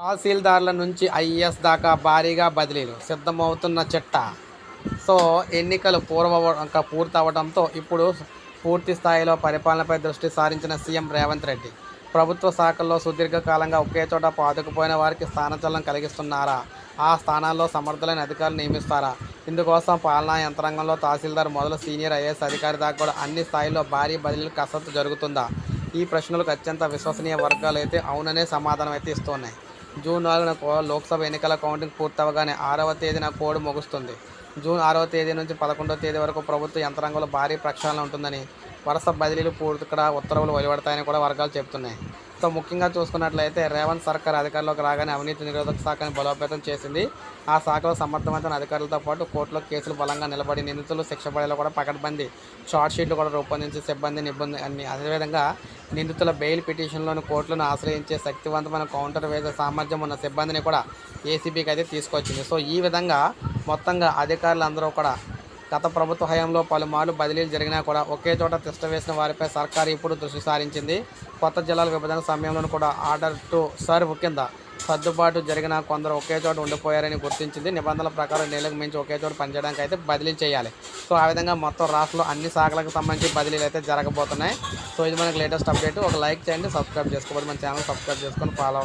తహసీల్దార్ల నుంచి ఐఏఎస్ దాకా భారీగా బదిలీలు సిద్ధమవుతున్న చిట్ట. సో ఎన్నికలు పూర్వ పూర్తవడంతో పూర్తి అవడంతో ఇప్పుడు పూర్తి స్థాయిలో పరిపాలనపై దృష్టి సారించిన సీఎం రేవంత్ రెడ్డి. ప్రభుత్వ శాఖల్లో సుదీర్ఘకాలంగా ఒకే చోట పాతుకుపోయిన వారికి స్థానచలనం కలిగిస్తున్నారా? ఆ స్థానాల్లో సమర్థులైన అధికారులు నియమిస్తారా? ఇందుకోసం పాలనా యంత్రాంగంలో తహసీల్దార్ మొదలు సీనియర్ ఐఏఎస్ అధికారి దాకా కూడా అన్ని స్థాయిల్లో భారీ బదిలీలు కసరత్తు జరుగుతుందా? ఈ ప్రశ్నలకు అత్యంత విశ్వసనీయ వర్గాలు అయితే అవుననే సమాధానం అయితే ఇస్తున్నాయి జూన్ నాలుగున లోక్సభ ఎన్నికల కౌంటింగ్ పూర్తవగానే ఆరవ తేదీన కోడ్ ముగుస్తుంది. జూన్ ఆరవ తేదీ నుంచి పదకొండవ తేదీ వరకు ప్రభుత్వ యంత్రాంగంలో భారీ ప్రక్షాళన ఉంటుందని వరుస బదిలీలు పూర్తి ఇక్కడ ఉత్తర్వులు వెలువడతాయని కూడా వర్గాలు చెబుతున్నాయి. సో ముఖ్యంగా చూసుకున్నట్లయితే రేవంత్ సర్కార్ అధికారంలోకి రాగానే అవినీతి నిరోధక శాఖని బలోపేతం చేసింది. ఆ శాఖలో సమర్థవంతమైన అధికారులతో పాటు కోర్టులో కేసులు బలంగా నిలబడి నిందితులు శిక్ష పడేలా కూడా పకడ్బందీ షార్ట్ షీట్లు కూడా రూపొందించి సిబ్బందిని ఇబ్బంది అన్ని అదేవిధంగా నిందితుల బెయిల్ పిటిషన్లోని కోర్టులను ఆశ్రయించే శక్తివంతమైన కౌంటర్ వేసే సామర్థ్యం ఉన్న సిబ్బందిని కూడా ఏసీబీకి అయితే తీసుకొచ్చింది. సో ఈ విధంగా మొత్తంగా అధికారులందరూ కూడా గత ప్రభుత్వ హయాంలో పలుమార్లు బదిలీలు జరిగినా కూడా ఒకే చోట తిష్ట వేసిన వారిపై సర్కారు ఇప్పుడు దృష్టి సారించింది. కొత్త జిల్లాల విభజన సమయంలోనూ కూడా ఆర్డర్ టు సర్వ్ కింద సర్దుబాటు జరిగిన కొందరు ఒకే చోట ఉండిపోయారని గుర్తించింది. నిబంధనల ప్రకారం నెలకు మించి ఒకే చోట పనిచేయడానికి అయితే బదిలీ చేయాలి. సో ఆ విధంగా మొత్తం రాష్ట్రంలో అన్ని శాఖలకు సంబంధించి బదిలీలు అయితే జరగబోతున్నాయి. సో ఇది మనకి లేటెస్ట్ అప్డేట్. ఒక లైక్ చేయండి సబ్స్క్రైబ్ చేసుకోవాలి మన ఛానల్ సబ్స్క్రైబ్ చేసుకొని ఫాలో